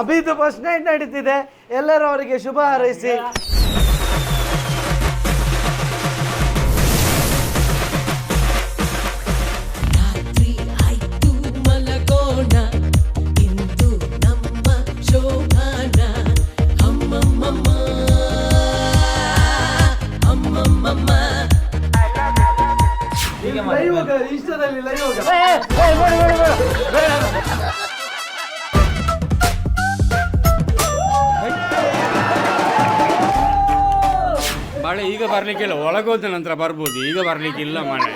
ಅಭಿದು first night ನಡೀತಿದೆ ಎಲ್ಲರೂ ಅವರಿಗೆ ಶುಭ ಹಾರೈಸಿ. ಬರ್ಲಿಕ್ಕಿಲ್ಲ ಒಳಗೋದ ನಂತರ ಬರ್ಬೋದು ಈಗ ಬರ್ಲಿಕ್ಕಿಲ್ಲ ಮನೆ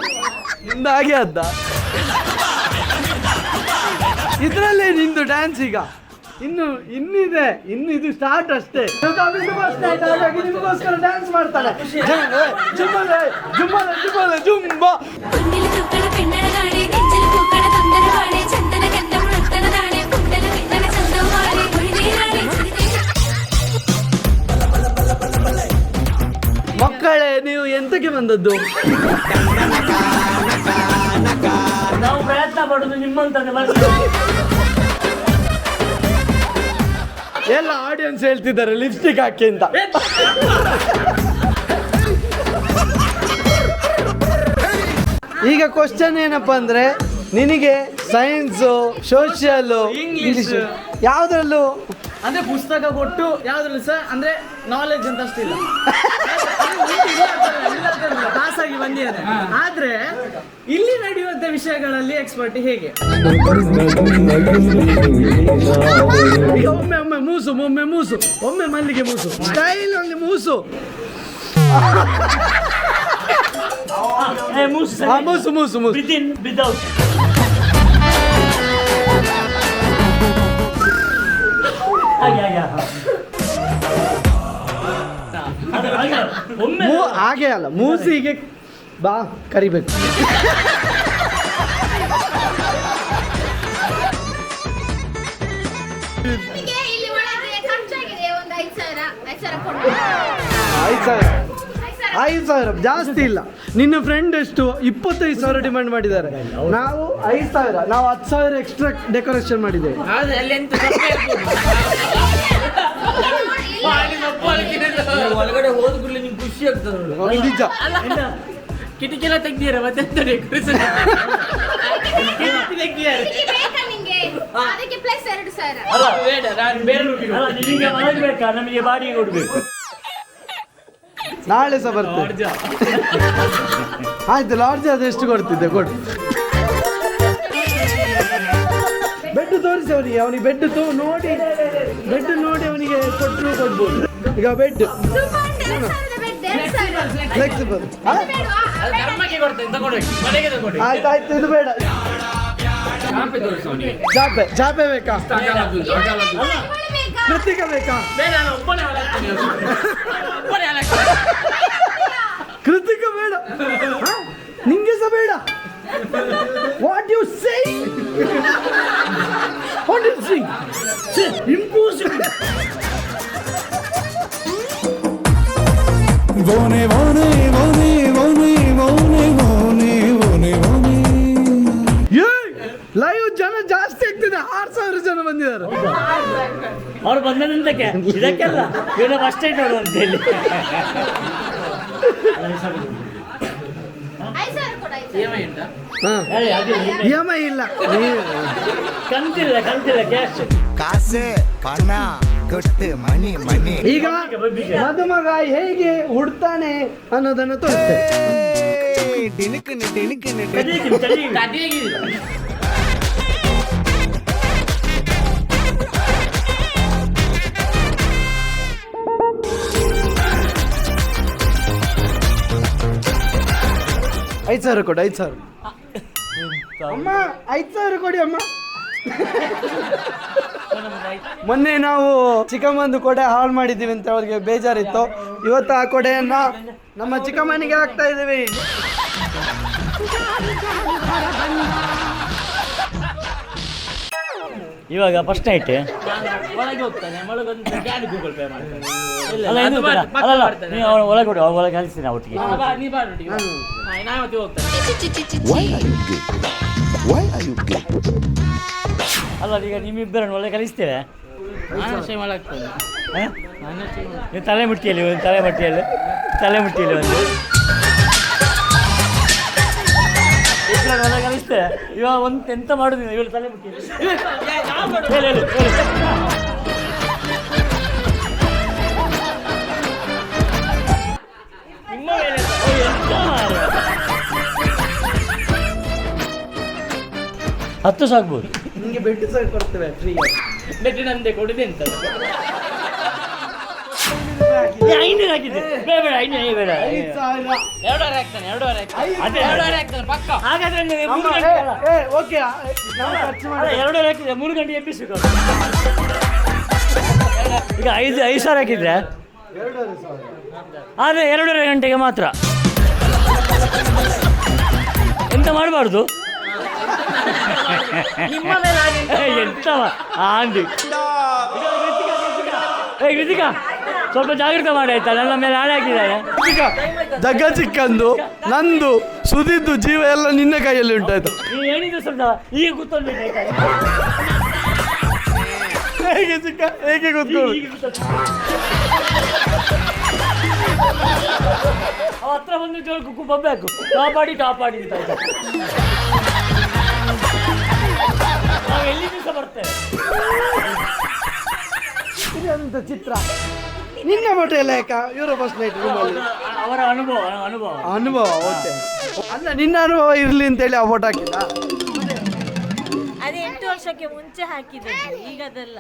ನಿಂದ ಹಾಗೆ ಅದ್ದ ಇದ್ರಲ್ಲೇ ನಿಂದು ಡ್ಯಾನ್ಸ್ ಈಗ ಇನ್ನು ಇನ್ನಿದೆ ಇನ್ನು ಇದು ಸ್ಟಾರ್ಟ್ ಅಷ್ಟೇ ನಿಮಗೋಸ್ಕರ ಡ್ಯಾನ್ಸ್ ಮಾಡ್ತಾರೆ ಜುಮ್ಮಲೆ ಜುಂಬ ಮಕ್ಕಳೇ ನೀವು ಎಂತಕ್ಕೆ ಬಂದದ್ದು? ನಾವು ಪ್ರಯತ್ನ ಪಡುದು ನಿಮ್ಮಂತ ಎಲ್ಲ ಆಡಿಯನ್ಸ್ ಹೇಳ್ತಿದ್ದಾರೆ ಲಿಪ್ಸ್ಟಿಕ್ ಹಾಕಿ ಅಂತ. ಈಗ ಕ್ವಶನ್ ಏನಪ್ಪಾ ಅಂದ್ರೆ ನಿನಗೆ ಸೈನ್ಸು ಸೋಷಿಯಲ್ ಇಂಗ್ಲಿಷ್ ಯಾವ್ದ್ರಲ್ಲೂ ಅಂದ್ರೆ ಪುಸ್ತಕ ಕೊಟ್ಟು ಯಾವ್ದ್ರಲ್ಲಿ ಸರ್ ಅಂದ್ರೆ ನಾಲೆಜ್ ಅಂತ ಅಷ್ಟಿಲ್ಲ ಪಾಸ್ ಆಗಿ ಬಂದಿದ್ದಾರೆ ಆದ್ರೆ ಇಲ್ಲಿ ನಡೆಯುವಂತ ವಿಷಯಗಳಲ್ಲಿ ಎಕ್ಸ್ಪರ್ಟ್ ಹೇಗೆ? ಒಮ್ಮೆ ಒಮ್ಮೆ ಮೂಸು ಒಮ್ಮೆ ಮೂಸು ಒಮ್ಮೆ ಮಲ್ಲಿಗೆ ಮೂಸು ಸ್ಟೈಲ್ ಅಲ್ಲಿ ಮೂಸು. ಮೂಸು ಮೂಸು ಮೂಸು ವಿತಿನ್ ವಿದೌಟ್ ಹಾಗೆ ಹಾಗೆ. ಮೂ ಹಾಗೆ ಅಲ್ಲ ಮೂಸಿಗೆ ಬಾ ಕರಿಬೇಕು. ನಿಮಗೆ ಇಲ್ಲಿ ಒಳಗೆ ಖರ್ಚಾಗಿದೆ ಒಂದು ಐದು ಸಾವಿರ ಐದು ಸಾವಿರ ಕೊಡು. ಐದು ಸಾವಿರ. ಐದು ಸಾವಿರ. ಐದು ಸಾವಿರ ಜಾಸ್ತಿ ಇಲ್ಲ. ನಿನ್ನ ಫ್ರೆಂಡ್ ಎಷ್ಟು? ಇಪ್ಪತ್ತೈದು ಸಾವಿರ ಡಿಮ್ಯಾಂಡ್ ಮಾಡಿದ್ದಾರೆ. ನಾವು ಐದು ಸಾವಿರ ನಾವು ಹತ್ತು ಸಾವಿರ ಎಕ್ಸ್ಟ್ರಾ ಡೆಕೋರೇಷನ್ ಮಾಡಿದ್ದೇವೆ. ಆದ್ರೆ ಅಲ್ಲಿ ಎಂತ ತಪ್ಪೇ ಇರ್ಬೋದು. ಒಳಗಡೆ ಹೋದ ಕೂಡಲೇ ನಿಮ್ಗೆ ಖುಷಿ ಆಗ್ತದೆ ನೋಡಿ. ನಿಜ. ಅಲ್ಲ ಕಿಟಕಿ ಎಲ್ಲ ತೆಗ್ದಿರ ಮತ್ತೆ ಎಂತ decoration? ತೆಗ್ದಿದ್ದಾರೆ. ಬೇಕಾ ನಿಂಗೆ? ಅದಕ್ಕೆ ಪ್ಲಸ್ ಎರಡು ಸಾವಿರ ಅಲ್ಲ ಬೇಡ ನಾನು ಬೇರೆ ರೂಟಿಗೆ ಅಲ್ಲ ನಿನಗೆ ಮಲಗಬೇಕಾ ನಮಗೆ ಬಾಡಿಗೆ ಕೊಡ್ಬೇಕು. ನಾಳೆ ಸಹ ಆಯ್ತು ಲಾಡ್ಜ್ ಅದು ಎಷ್ಟು ಕೊಡ್ತಿದ್ದೆ ಕೊಡು. ಬೆಡ್ ತೋರಿಸಿ ಅವನಿಗೆ ಅವನಿಗೆ ಬೆಡ್ ತೋ ನೋಡಿ. ಬೆಡ್ ನೋಡಿ ಅವನಿಗೆ ಕೊಟ್ಟರು ಕೊಡ್ಬೋದು. ಈಗ ಬೆಡ್. ಫ್ಲೆಕ್ಸಿಬಲ್ ಆಯ್ತಾಯ್ತು ಇದು ಬೇಡ. ಜಾಪೆ ಜಾಪೆ ಬೇಕಾ? ಕೃತಿಕ ಬೇಕಾ? ಕೃತಿಕ ಬೇಡ? ನಿಂಗೆ ಸಹ ಬೇಡ. What you say what you say impossible Vone, vone, vone, vone, vone, vone, vone, vone. Live ಜನ ಜಾಸ್ತಿ ಆಗ್ತಿದೆ. ಆರು ಸಾವಿರ ಜನ ಬಂದಿದ್ದಾರೆ. ಅವ್ರು ಬಂದದಂತಕ್ಕೆ ಇದಕ್ಕೆಲ್ಲ ಇವನ ಫಸ್ಟ್ ಟೈಮ್ ನೋಡು ಅಂತ ಹೇಳಿ. ಇಎಂಐ ಇಲ್ಲ. ನೀವು- ಕಂತಿಲ್ಲ ಕಂತಿಲ್ಲ ಕ್ಯಾಶ್ ಕಾಸೆ ಪಣ ಕೊಟ್ಟು ಮನಿ ಮನಿ ಈಗ ಮದುಮಗ ಹೇಗೆ ಹುಡ್ತಾನೆ ಅನ್ನೋದನ್ನು ತೋರಿಸ್ತೇವೆ ಡಿಣುಕುನು ಡಿಣುಕುನು ಕದಿಯಕಿಲ್ಲ ಕದಿಯಕಿಲ್ಲ ಕದಿಯಾಗಿಲ್ಲ ಐದು ಸಾವಿರ ಕೊಡು ಐದು ಸಾವಿರ. ಅಮ್ಮ ಐದು ಸಾವಿರ ಕೊಡಿ ಅಮ್ಮ. ಮೊನ್ನೆ ನಾವು ಚಿಕ್ಕಮ್ಮಂದು ಕೊಡೆ ಹಾಳು ಮಾಡಿದ್ದೀವಿ ಅಂತ ಅವ್ರಿಗೆ ಬೇಜಾರಿತ್ತು. ಇವತ್ತು ಆ ಕೊಡೆಯನ್ನ ನಮ್ಮ ಚಿಕ್ಕಮ್ಮನಿಗೆ ಹಾಕ್ತಾ ಇದ್ದೀವಿ. ಇವಾಗ ಫಸ್ಟ್ ನೈಟ್ ಒಳಗೆ ಹೋಗ್ತಾನೆ ಒಳಗೊಂದು ಗಾಡಿ ಗೂಗಲ್ ಪೇ ಮಾಡ್ತಾನೆ. ಒಳಗೆ ಕೊಡಿ ಒಳಗೆ ಕಳಿಸ್ತೀನಿ ಒಟ್ಟಿಗೆ. ಹೋಗ್ತಾನೆ. ಅಲ್ಲ ಈಗ ನಿಮ್ಮಿಬ್ಬರನ್ನು ಒಳ್ಳೆ ಕಲಿಸ್ತೇವೆ? ನೀವು ತಲೆ ಮುಟ್ಟಿಯಲ್ಲಿ ಒಂದು ತಲೆ ಮುಟ್ಟಿಯಲ್ಲಿ ತಲೆ ಮುಟ್ಟಿಯಲ್ಲಿ ಒಂದು. ಇಬ್ಬರನ್ನು ಒಳ್ಳೆ ಕಲಿಸ್ತೇವೆ. ಇವಾಗ ಒಂದು ಎಂತ ಮಾಡುದಿಲ್ಲ ಇವಳು ತಲೆ ಮುಟ್ಟಿಯಲ್ಲಿ ಹೇಳು, ಹೇಳು, ಹೇಳು. ಹತ್ತು ಸಾಕ್ಬೋದು. ನಿಮಗೆ ಬೆಡ್ ಸಹ ಕೊಡ್ತೇವೆ ಫ್ರೀ ಬೆಡ್ ನಂದೆ ಕೊಡುದೆ ಅಂತ ಐನೂರು ಹಾಕಿದ್ದೆ. ಬೇಡ ಬೇಡ ಐನೂರು ಬೇಡ. ಐದು ಸಾವಿರ. ಎರಡೂವರೆ ಆಗ್ತಾನೆ ಎರಡೂವರೆ ಆಗ್ತಾನೆ. ಅದೇ ಎರಡೂವರೆ ಆಗ್ತಾನೆ ಪಕ್ಕ. ಹಾಗಾದ್ರೆ ನೀವು ಮೂರು ಗಂಟೆ ಏ, ಓಕೆ ಎರಡೂವರೆ ಹಾಕಿದ್ರೆ ಮೂರು ಗಂಟೆ ಎಬ್ಬಿಸ್ಬೇಕು. ಈಗ ಐದು ಐದು ಸಾವಿರ ಹಾಕಿದ್ರೆ? ಆದರೆ ಎರಡೂವರೆ ಗಂಟೆಗೆ ಮಾತ್ರ. ಎಂತ ಮಾಡಬಾರ್ದು? ನಿಮ್ಮ ಮೇಲೆ ಹಾಗೆ ಎಂತ ಆಂದಿ ಏ ಕೃತಿಕಾ. ಸ್ವಲ್ಪ ಜಾಗ್ರತೆ ಮಾಡಿ ಆಯ್ತಾ? ನನ್ನ ಮೇಲೆ ಹಾಳೆ ಹಾಕಿದ್ದಾರೆ. ಈಗ ಜಗ್ಗ ಚಿಕ್ಕಂದು ನಂದು ಸುದಿದ್ದು ಜೀವ ಎಲ್ಲ ನಿನ್ನ ಕೈಯಲ್ಲಿ ಉಂಟಾಯ್ತು. ನೀವು ಏನಿದ್ರು ಸ್ವಲ್ಪ ಈಗ ಹೇಗೆ ಚಿಕ್ಕ? ಹೇಗೆ ಗೊತ್ತು? ಅವ ಹತ್ರ ಬಂದು ಜೋಳ ಕುಕ್ಕು ಬಬ್ಬೇಕು. ಕಾಪಾಡಿ ಟಾಪಾಡಿ ಅಂತ ಆಯ್ತಾ ನಾವು ಎಲ್ಲಿಂದ ಸಹ ಬರ್ತೇವೆ? ಇದೊಂದು ಚಿತ್ರ. ನಿನ್ನ ಫೋಟೋ ಎಲ್ಲ ಯಾಕ? ಇವರ ಫಸ್ಟ್ ನೈಟ್ ರೂಮಲ್ಲಿ ಅವರ ಅನುಭವ ಅನುಭವ. ಅನುಭವ ಓಕೆ ಅಲ್ಲ ನಿನ್ನ ಅನುಭವ ಇರ್ಲಿ ಅಂತೇಳಿ ಆ ಫೋಟೋ ಹಾಕಿಲ್ಲ? ಅದೇ ಎಂಟು ವರ್ಷಕ್ಕೆ ಮುಂಚೆ ಹಾಕಿದೆ ಈಗ ಅದೆಲ್ಲ.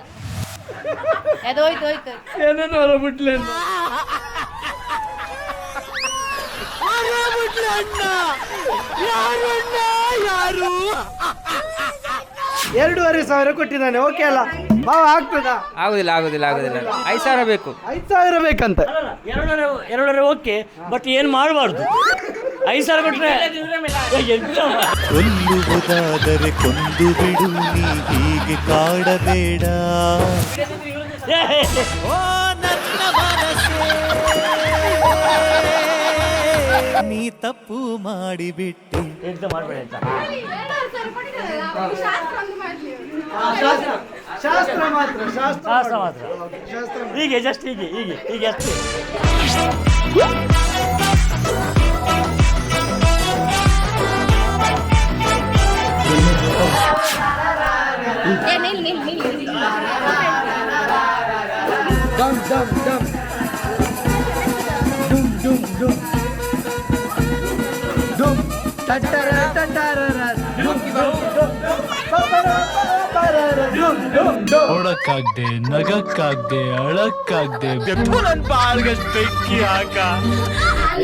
ಏನೇನು ಹೊರ ಬಿಟ್ಲೆ ಎರಡೂವರೆ ಸಾವಿರ ಕೊಟ್ಟಿದ್ದಾನೆ ಓಕೆ ಅಲ್ಲ ಬಾವ ಆಗ್ತದಾ ಆಗುದಿಲ್ಲ ಆಗುದಿಲ್ಲ ಆಗುದಿಲ್ಲ ಐದು ಸಾವಿರ ಬೇಕು ಐದು ಸಾವಿರ ಬೇಕಂತ ಎರಡೂವರೆ ಎರಡೂವರೆ ಓಕೆ ಬಟ್ ಏನು ಮಾಡಬಾರ್ದು ಐದು ಸಾವಿರ ಕೊಟ್ಟರೆ ಎಂತ ಮಾ- ಕೊಲ್ಲುವುದಾದರೆ ಕೊಂದು ಬಿಡು ನೀ ಹೀಗೆ ಕಾಡಬೇಡ. ಓ ನನ್ನ ನೀ ತಪ್ಪು ಮಾಡಿಬಿಟ್ಟೆ. ಎಂತ ಮಾಡಬೇಡ ಅಂತ? ಶಾಸ್ತ್ರ ಶಾಸ್ತ್ರ ಮಾತ್ರ ಶಾಸ್ತ್ರ ಶಾಸ್ತ್ರ ಮಾತ್ರ. ಶಾಸ್ತ್ರ ಹೀಗೆ ಜಸ್ಟ್ ಹೀಗೆ ಹೀಗೆ ಹೀಗೆ ಅಷ್ಟೇ. ಡಮ್ ಡಮ್ ಡಮ್ ಡುಮ್. ಹೊಡಕ್ಕಾಗ್ದೆ ನಗಕ್ಕಾಗ್ದೆ ಅಳಕ್ಕಾಗ್ದೆ ನನ್ ಬಾಳ್ಗಷ್ಟು ಬೆಕ್ಕಿ ಹಾಕ.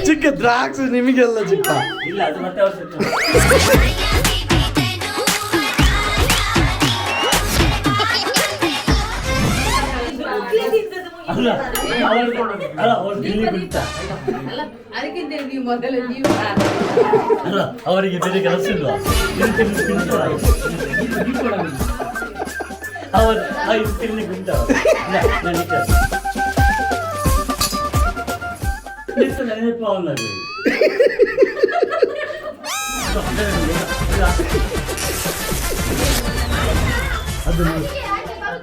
ಚಿಕ್ಕ ದ್ರಾಕ್ಷಿ ನಿಮಗೆಲ್ಲ ಚಿಕ್ಕ. ಇಲ್ಲ ಅದು ಮತ್ತೆ ಅವ್ರ. ಅಲ್ಲ. ಅಲ್ಲ ಅವಳು ದಿಲ್ಲಿ ಬಿಡ್ತಾ ಅದಕ್ಕಿಂತ ನೀವು ಮೊದಲು ನೀವು ಅಲ್ಲ ಅವರಿಗೆ ಬೇರೆ ಕೆಲಸ ಇಲ್ವಾ ಇದು ತಿರ್ಲಿ ಬಿಡ್ತಾ. ಅವರು ಆ, ಇದು ತಿರ್ಲಿ ಬಿಡ್ತಾ. ಇಲ್ಲ, ನಾನು ನಿಂತೆ. ನಿಂತು ನೆನಪು ಅವನದು. ಅದು ನೋಡಿ.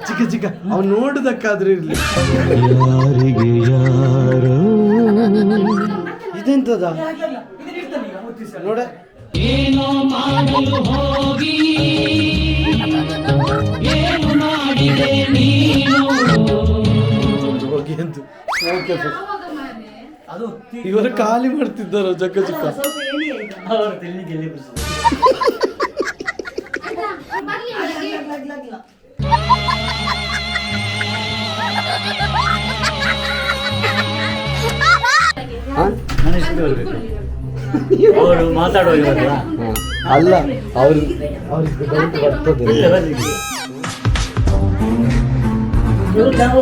ಚಿಕ್ಕ ಚಿಕ್ಕ. ಅವ್ನು ನೋಡುದಕ್ಕಾದ್ರೂ ಇರ್ಲಿ. ಯಾರಿಗೆ ಯಾರೋ? ಇದೆಂತದ? ನೋಡ. ಹೋಗಿ. ಎಂದು. ಓಕೆ ಅದು ಇವರು ಖಾಲಿ ಮಾಡ್ತಿದ್ದಾರ ಜಗ್ಗ ಚಿಕ್ಕ? ಅವರು ಅವರು ಮಾತಾಡುವ ಇವಾಗ? ಅಲ್ಲ ಅವರು ಅವ್ರಿಗೆ ಡೌಟ್ ಬರ್ತದೆ. ಇಲ್ಲ, ನಾವು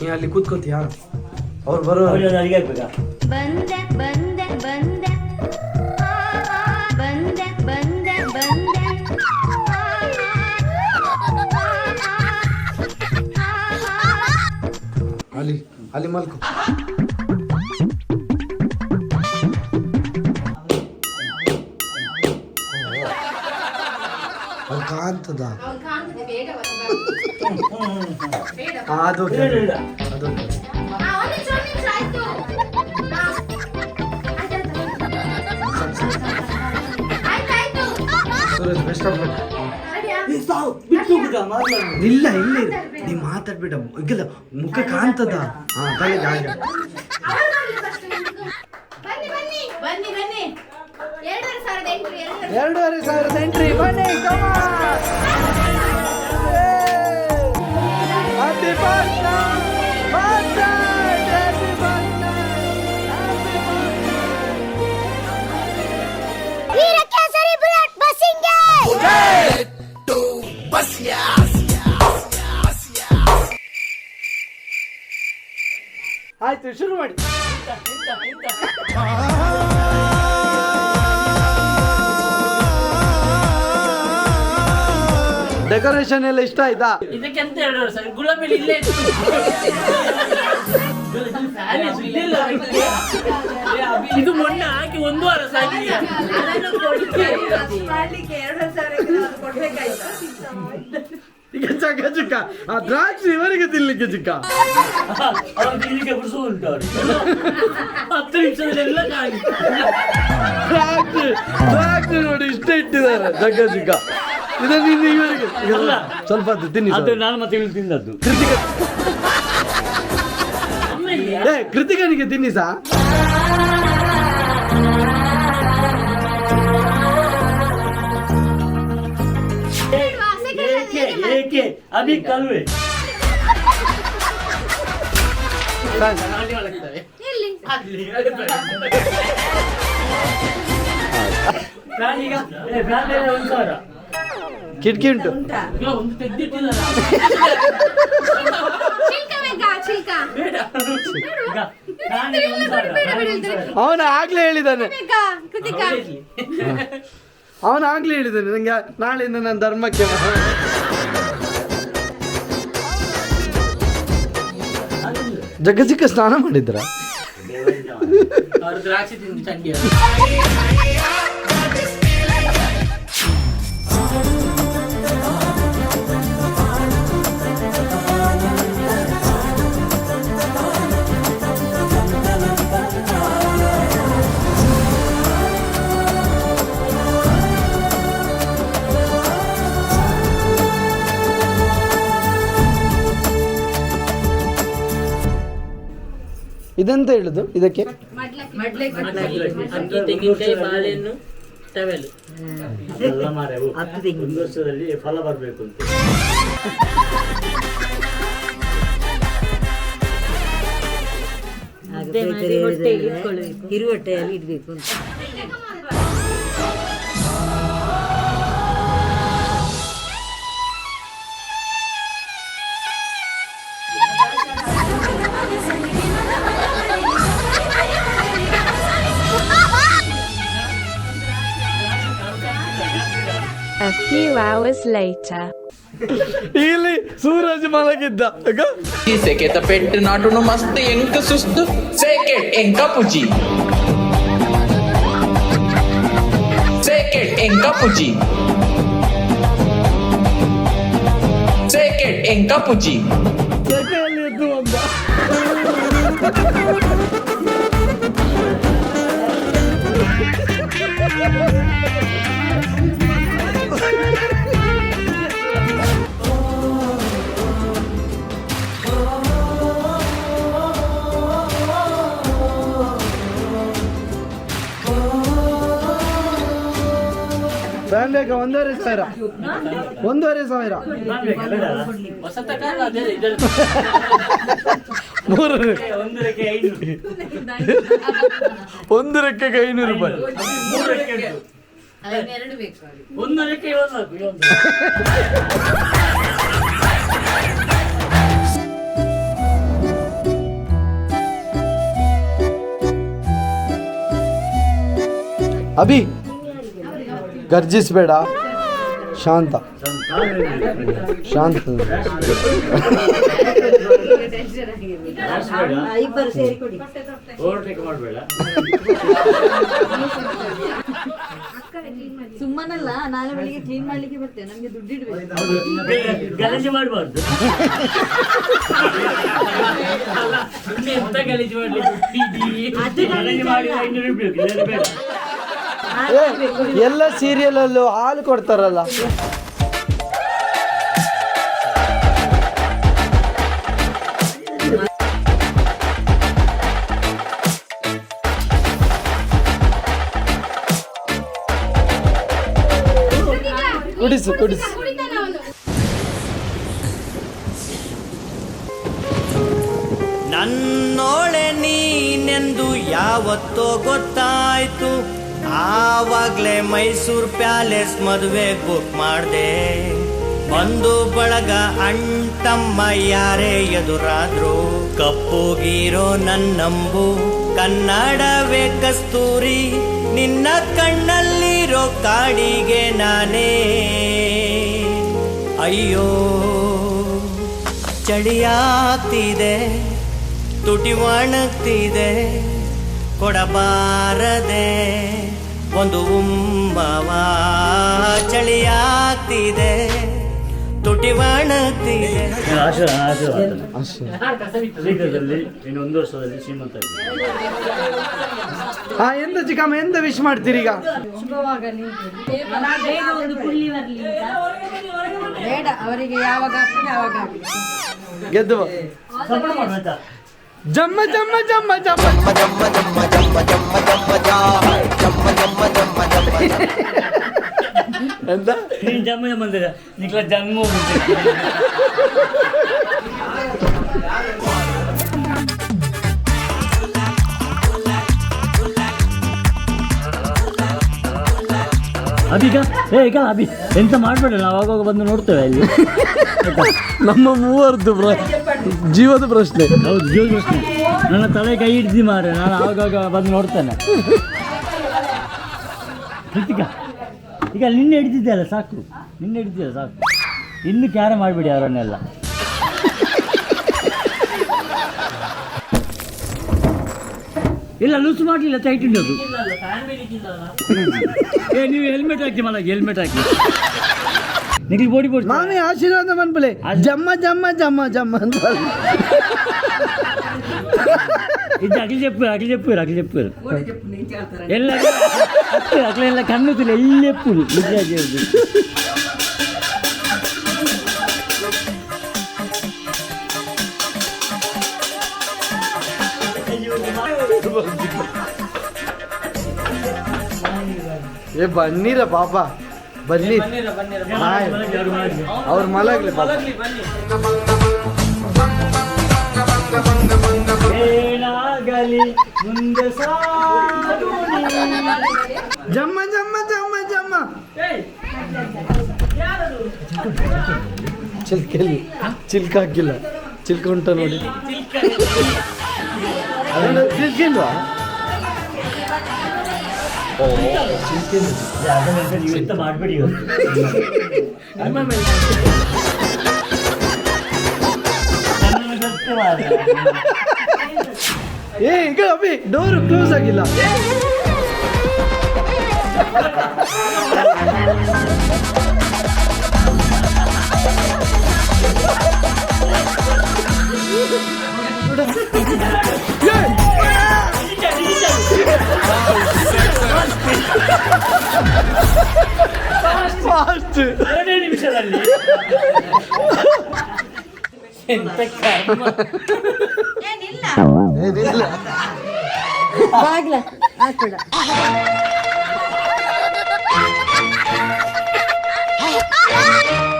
ನೀ ಅಲ್ಲಿ ಕೂತ್ಕೋತೀಯಾ? ಅವ್ರು ಬರೋ ಅಡಿಗೆ ಆಗ್ಬೇಕಾ ಅಲ್ಲಿ ಅಲ್ಲಿ ಮಲ್ಕು. ಕಾಂತದ ಕಾಣ್ತದೆ ಅದು. ಅದು ಸೂರಜ್ ಬೆಸ್ಟ್. ಇಲ್ಲ ಇಲ್ಲ. ಮಾತಾಡ್ಬೇಡ. ಇಲ್ಲ ಮುಖ ಕಾಣ್ತದ? ಹಾ ತಲೆಗೆ ಹಾಗೆ ಅವ್ರು ಬರ್ಲಿ first ನಿಮ್ಗೂ. ಬನ್ನಿ ಬನ್ನಿ. ಬನ್ನಿ ಬನ್ನಿ. ಎರಡೂವರೆ ಸಾವಿರದ ಎಂಟ್ರಿ ಬನ್ನಿ ಎರಡೂವರೆ ಸಾವಿರದ ಎಂಟ್ರಿ. ಬನ್ನಿ ಡೆಕೋರೇಷನ್ ಎಲ್ಲ ಇಷ್ಟ ಆಯ್ತಾ? ಇದಕ್ಕೆ ಅಂತ ಎರಡು ವರ್ಷ ಗುಲಾಬಿ ಇಲ್ಲೇ ಇತ್ತು. ಇದು ಮೊನ್ನೆ ಹಾಕಿ ಒಂದು ವಾರ ಚಕ್ಕ ಚಿಕ್ಕ. ಆ ದ್ರಾಕ್ಷಿ ಇವರಿಗೆ ತಿನ್ಲಿಕ್ಕೆ ಚಿಕ್ಕ. ಹತ್ತು ನಿಮಿಷದಲ್ಲೆಲ್ಲ ದ್ರಾಕ್ಷಿ ದ್ರಾಕ್ಷಿ ನೋಡಿ ಇಷ್ಟ ಇಟ್ಟಿದ್ದಾರೆ. ಜಗ್ಗ ಚಿಕ್ಕ. ಇದನ್ನು ಇನ್ನು ಇವರಿಗೆ. ಅಲ್ಲ. ಸ್ವಲ್ಪ ಹೊತ್ತು ತಿನ್ನಿ ಅದು ಸ್ವಲ್ಪ. ನಾನು ಮತ್ತೆ ಇಲ್ಲಿ ತಿಂದದ್ದು. ಕೃತಿಕ ಏ ಕೃತಿಕನಿಗೆ ತಿನ್ನಿ ಸಾ? ಅಭಿ ಕಲ್ವೆ ಏ ಒಂದು ಸಾವಿರ. ಕಿಟಕಿ ಉಂಟು? ಅವನು ಒಂದು ತೆಗ್ದಿಟ್ಟಿಲ್ಲ ಚಿಲ್ಕ ಬೇಕಾ ಚಿಲ್ಕ? ಬೇಡ. ಈಗ ಫ್ಯಾನಿಗೆ ಒಂದು ಸಾವಿರ. ಫ್ಯಾನಿಗೆ ಒಂದು ಸಾವಿರ ಅವನ ಆಗ್ಲೇ ಹೇಳಿದ್ದಾನೆ ಬೇಕಾ? ಕೃತಿಕಾ? ಅವನ ಆಗ್ಲೇ ಹೇಳಿದ್ದಾನೆ ನಂಗೆ ನಾಳೆಯಿಂದ ನನ್ನ ಧರ್ಮಕ್ಕೆ ಜಗ್ಗ ಚಿಕ್ಕ ಸ್ನಾನ ಮಾಡಿದ್ರ? ಇದೆಂತ ಹೇಳುದು ಇದಕ್ಕೆ. ವರ್ಷದಲ್ಲಿ ಫಲ ಬರಬೇಕು ಅಂತ. ಹಿರುವಟ್ಟೆಯಲ್ಲಿ ಇಡ್ಬೇಕು ಅಂತ. few hours later. ಇಲ್ಲಿ ಸೂರಜ್ ಮಲಗಿದ್ದ ಈಗ Sequeta pet not no must enka sustu Seket enka puji Seket enka puji Seket enka puji ಸೆಕೆಯಲ್ಲಿ ಎದ್ದು ಬಂದ ಫ್ಯಾನ್ ಬೇಕಾ ಒಂದೂವರೆ ಸಾವಿರ. ಒಂದೂವರೆ ಸಾವಿರ. ಹೊಸತ ಕಾಲ ಅದೇ ಇದರ ಮೂರು ಒಂದು ರೆಕ್ಕೆ ಐನೂರು ಒಂದು ರೆಕ್ಕೆಗೆ ಐನೂರು ರೂಪಾಯಿ. ಮೂರು ರೆಕ್ಕೆ ಉಂಟು ಒಂದು ರೆಕ್ಕೆ ಇವಾಗ ಸಾಕು ಇವತ್ತು ಅಭಿ ಗರ್ಜಿಸ್ಬೇಡ. ಶಾಂತ. ಶಾಂತ. ಸುಮ್ಮನಲ್ಲ ನಾಳೆ ಬೆಳಿಗ್ಗೆ ಕ್ಲೀನ್ ಮಾಡ್ಲಿಕ್ಕೆ ಬರ್ತೇನೆ ನಮ್ಗೆ ದುಡ್ಡು ಇಡ್ಬೇಕು. ಮಾಡಬಾರ್ದು. ಎಂತ ಗಲೀಜು ಮಾಡ್ಲಿಕ್ಕೆ? ಮಾಡಿ ಐನೂರು ಇಡ್ಬೇಕು ಬೇಡ ಎಲ್ಲ ಸೀರಿಯಲ್ ಅಲ್ಲೂ ಹಾಲು ಕೊಡ್ತಾರಲ್ಲ. ಕುಡಿಸು ಕುಡಿಸು. ನನ್ನೋಳೆ ನೀನೆಂದು ಯಾವತ್ತೋ ಗೊತ್ತಾಯ್ತು. ಆವಾಗ್ಲೇ ಮೈಸೂರ್ ಪ್ಯಾಲೇಸ್ ಮದುವೆ ಬುಕ್ ಮಾಡ್ದೆ. ಬಂದು ಬಳಗ ಅಂಟಮ್ಮ ಯಾರೇ ಎದುರಾದ್ರು ಕಪ್ಪುಗೀರೋ ನನ್ನಂಬು, ಕನ್ನಡವೇ ಕಸ್ತೂರಿ, ನಿನ್ನ ಕಣ್ಣಲ್ಲಿರೋ ಕಾಡಿಗೆ ನಾನೇ. ಅಯ್ಯೋ, ಚಳಿಯಾಗ್ತಿದೆ, ತುಟಿ ಒಣಗ್ತಿದೆ, ಕೊಡಬಾರದೆ. ಒಂದು ಉಂಬವ ಚಳಿಯಾಗ್ತಿದೆ ತುಟಿ ಒಣಗ್ತಿದೆ. ಇನ್ನು ಒಂದು ವರ್ಷದಲ್ಲಿ ಶ್ರೀಮಂತ ಹಾ ಎಂತ ಚಿಕ್ಕಮ್ಮ ಎಂತ ವಿಶ್ ಮಾಡ್ತೀರಿ ಈಗ? ಶುಭವಾಗಲಿ. ಬೇಗ ಒಂದು ಕುಳ್ಳಿ ಬರ್ಲಿ ಅಂತ. ಬೇಡ ಅವರಿಗೆ ಯಾವಾಗ ಆಗ್ತದೆ ಯಾವಾಗ ಆಗ್ಲಿ ಗೆದ್ದು ಬಾ. ಸಪೋರ್ಟ್ ಮಾಡು ಆಯ್ತಾ ಜಮ್ಮ ಜಮ್ಮ ಜಮ್ಮ ಜಮ್ಮ ಎಂತ ನೀನು ಜಮ್ಮ ಜಮ್ಮ ಅಂದಿರ ನಿಕ್ಲ ಜನ್ಮ ಹೋಗುತ್ತೆ ಅಭಿಗ ಏ ಈಗ ಅಭಿ ಎಂತ ಮಾಡಬೇಡ ನಾವು ಆವಾಗ ಬಂದು ನೋಡ್ತೇವೆ ಅಲ್ಲಿ ನಮ್ಮ ಮೂವರದ್ದು ಪ್ರ- ಜೀವದ ಪ್ರಶ್ನೆ. ಹೌದು ಜೀವ ಪ್ರಶ್ನೆ. ನನ್ನ ತಲೆ ಕೈ ಹಿಡ್ದಿ ಮಾರೆ ನಾನು ಆವಾಗ ಬಂದು ನೋಡ್ತೇನೆ. ಕೃತಿಕ ಈಗ ನಿನ್ನೆ ಹಿಡಿದಿದ್ದೆಲ್ಲ ಸಾಕು. ನಿನ್ನೆ ಹಿಡ್ದಿದ್ದೆ ಸಾಕು. ಇನ್ನು ಕ್ಯಾರೆ ಮಾಡಿಬಿಡಿ ಅವರನ್ನೆಲ್ಲ ಇಲ್ಲ ಲೂಸ್ ಮಾಡಲಿಲ್ಲ ಟೈಟ್ ಉಂಟದು ಏ ನೀವು ಹೆಲ್ಮೆಟ್ ಹಾಕಿ ಮಲಗಿ ಹೆಲ್ಮೆಟ್ ಹಾಕಿ. ನಿಮಗೆ ಬೋಡಿ ಬೋಡಿ ನಾನು ಆಶೀರ್ವಾದ ಮನ್ಬಲೆ ಜಮ್ಮ ಜಮ್ಮ ಜಮ್ಮ ಜಮ್ಮ ಅಂತ. ಇದು ಅಗಲಿ ಚೆಪ್ಪು ಅಗಲಿ ಚೆಪ್ಪು ಅಗಲಿ ಚೆಪ್ಪು ಎಲ್ಲ ಅಗಲೆಲ್ಲ ಕಣ್ಣು ತಿಲ್ಲ ಎಲ್ಲಿ ಎಪ್ಪು ನಿಜ ಏ ಬನ್ನಿರ ಪಾಪ. ಬನ್ನಿ. ಅವ್ರು ಮಲಗ್ಲಿ ಏನಾಗಲಿ ಮುಂದೆ ಜಮ್ಮ ಜಮ್ಮ ಜಮ್ಮ ಜಮ್ಮ. ಚಿಲ್ಕೆಲ್ಲಿ. ಚಿಲ್ಕ ಹಾಕಿಲ್ಲ ಚಿಲ್ಕ ಉಂಟ ನೋಡಿ ಚಿಲ್ಕಿಲ್ವಾ? ನೀವು ಎಂತ ಮಾಡಬೇಡಿ ಇವತ್ತು ನನ್ನನ್ನು ಗೊತ್ತು ಮಾರ್ರೆ. ಏ ಈಗ ಅಭಿ ಡೋರ್ ಕ್ಲೋಸ್ ಆಗಿಲ್ಲ ಫಾಸ್ಟ್ ಎರಡೇ ನಿಮಿಷದಲ್ಲಿ ಏನಿಲ್ಲ ಬಾಗ್ಲ ಹಾಕ್ಬಿಡ ಬಾಂಬ್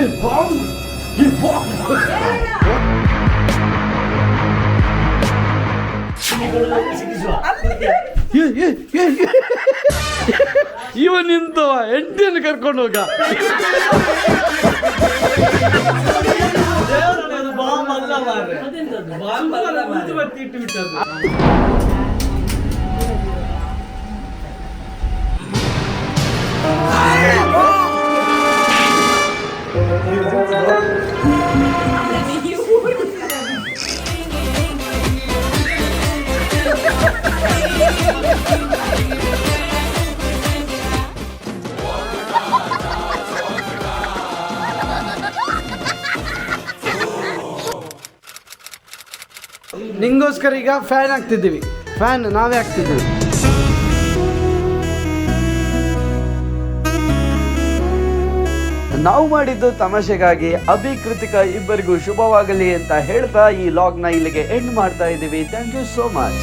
ಏ, ಏ, ಏ. ಇವ ನಿಂತವ ಹೆಂಡತಿಯನ್ನು ಕರ್ಕೊಂಡು ಹೋಗ ಇಟ್ಟು ನಿಂಗೋಸ್ಕರ ಈಗ ಫ್ಯಾನ್ ಹಾಕ್ತಿದ್ದೀವಿ ಫ್ಯಾನ್ ನಾವೇ ಹಾಕ್ತಿದ್ದೀವಿ ನಾವು ಮಾಡಿದ್ದು ತಮಾಷೆಗಾಗಿ ಅಭಿ ಕೃತಿಕಾ ಇಬ್ಬರಿಗೂ ಶುಭವಾಗಲಿ ಅಂತ ಹೇಳ್ತಾ ಈ ಲಾಗ್ನ ಇಲ್ಲಿಗೆ ಎಂಡ್ ಮಾಡ್ತಾ ಇದ್ದೀವಿ. Thank you so much